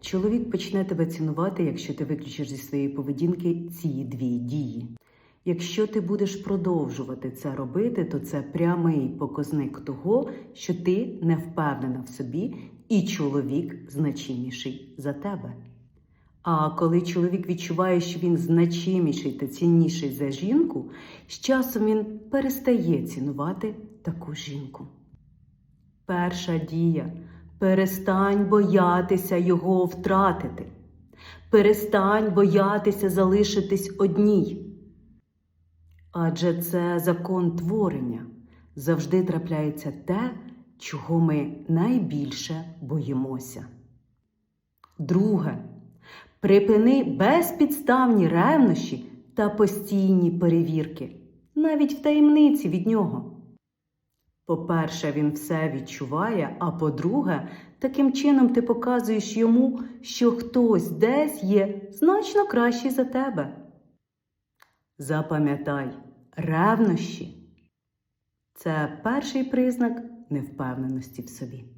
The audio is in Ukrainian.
Чоловік почне тебе цінувати, якщо ти виключиш зі своєї поведінки ці дві дії. Якщо ти будеш продовжувати це робити, то це прямий показник того, що ти не впевнена в собі, і чоловік значиміший за тебе. А коли чоловік відчуває, що він значиміший та цінніший за жінку, з часом він перестає цінувати таку жінку. Перша дія перестань боятися його втратити. Перестань боятися залишитись одній. Адже це закон творення. Завжди трапляється те, чого ми найбільше боїмося. Друге. Припини безпідставні ревнощі та постійні перевірки, навіть в таємниці від нього. По-перше, він все відчуває, а по-друге, таким чином ти показуєш йому, що хтось десь є значно кращий за тебе. Запам'ятай, ревнощі це перший признак невпевненості в собі.